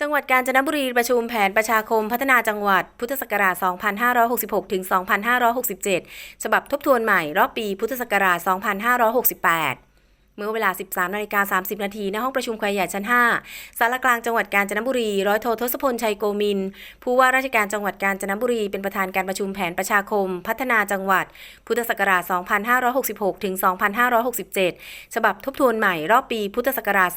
จังหวัดกาญจนบุรีประชุมแผนประชาคมพัฒนาจังหวัดพุทธศักราช 2566 ถึง 2567 ฉบับทบทวนใหม่รอบปีพุทธศักราช 2568 เมื่อเวลา 13นาฬิกา30 นาทีณห้องประชุมแควใหญ่ชั้น 5 สารกลางจังหวัดกาญจนบุรี ร้อยโททศพลชัยโกมิน ผู้ว่าราชการจังหวัดกาญจนบุรีเป็นประธานการประชุมแผนประชาคม พัฒนาจังหวัด พุทธศักราช 2566 ถึง 2567 ฉบับทบทวนใหม่รอบปีพุทธศักราช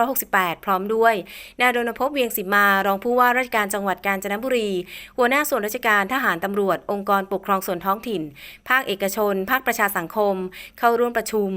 2568 พร้อมด้วยนายรณพพเวียงสิมารองผู้ว่าราชการจังหวัดกาญจนบุรี หัวหน้าส่วนราชการทหารตำรวจ องค์กรปกครองส่วนท้องถิ่น ภาคเอกชน ภาคประชาสังคม เข้าร่วมประชุม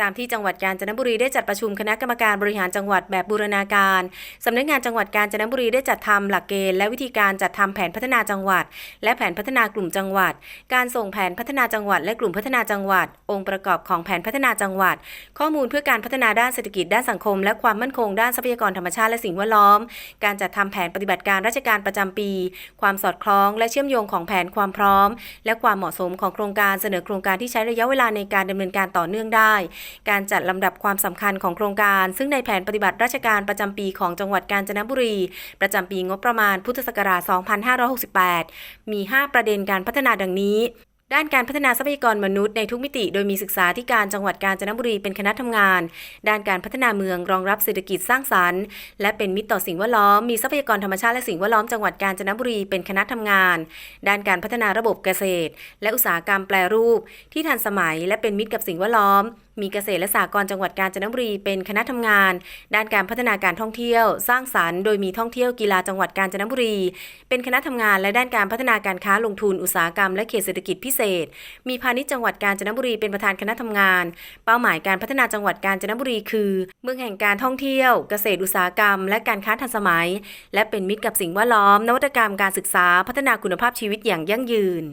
ตามที่จังหวัดกาญจนบุรีได้จัดประชุมคณะกรรมการบริหารจังหวัดแบบบูรณาการ สำนักงานจังหวัดกาญจนบุรีได้จัดทำหลักเกณฑ์และวิธีการจัดทำแผนพัฒนาจังหวัด และแผนพัฒนากลุ่มจังหวัด การส่งแผนพัฒนาจังหวัด และกลุ่มพัฒนาจังหวัด องค์ประกอบของแผนพัฒนาจังหวัด ข้อมูลเพื่อการพัฒนาด้านเศรษฐกิจด้านสังคม และความมั่นคงด้านทรัพยากรธรรมชาติและสิ่งแวดล้อม การจัดทำแผนปฏิบัติการราชการประจำปี ความสอดคล้อง และเชื่อมโยงของแผนความพร้อม และความเหมาะสมของโครงการเสนอโครงการที่ใช้ระยะเวลาในการดำเนินการต่อเนื่องได้การจัดลำดับความสำคัญของโครงการ ซึ่งในแผนปฏิบัติราชการประจำปีของจังหวัดกาญจนบุรี ประจำปีงบประมาณพุทธศักราช 2568 มี 5 ประเด็นการพัฒนาดังนี้ด้านการพัฒนาทรัพยากรมนุษย์ในทุกมิติ โดยมีศึกษาธิการจังหวัดกาญจนบุรีเป็นคณะทำงาน ด้านการพัฒนาเมืองรองรับเศรษฐกิจสร้างสรรค์ และเป็นมิตรต่อสิ่งแวดล้อม มีทรัพยากรธรรมชาติและสิ่งแวดล้อมจังหวัดกาญจนบุรีเป็นคณะทำงาน ด้านการพัฒนาระบบเกษตร และอุตสาหกรรมแปรรูป ที่ทันสมัยและเป็นมิตรกับสิ่งแวดล้อม มีเกษตรและสหกรณ์จังหวัดกาญจนบุรีเป็นคณะทำงาน ด้านการพัฒนาการท่องเที่ยว สร้างสรรค์โดยมีท่องเที่ยวกีฬาจังหวัดกาญจนบุรี เป็นคณะทำงานและด้านการพัฒนาการค้าลงทุนอุตสาหกรรมและเขตเศรษฐกิจพิเศษ มีพาณิชย์จังหวัดกาญจนบุรีเป็นประธานคณะทำงาน เป้าหมายการพัฒนาจังหวัดกาญจนบุรีคือ เมืองแห่งการท่องเที่ยว เกษตรอุตสาหกรรม และการค้าทันสมัย และเป็นมิตรกับสิ่งแวดล้อม นวัตกรรมการศึกษา พัฒนาคุณภาพชีวิตอย่างยั่งยืน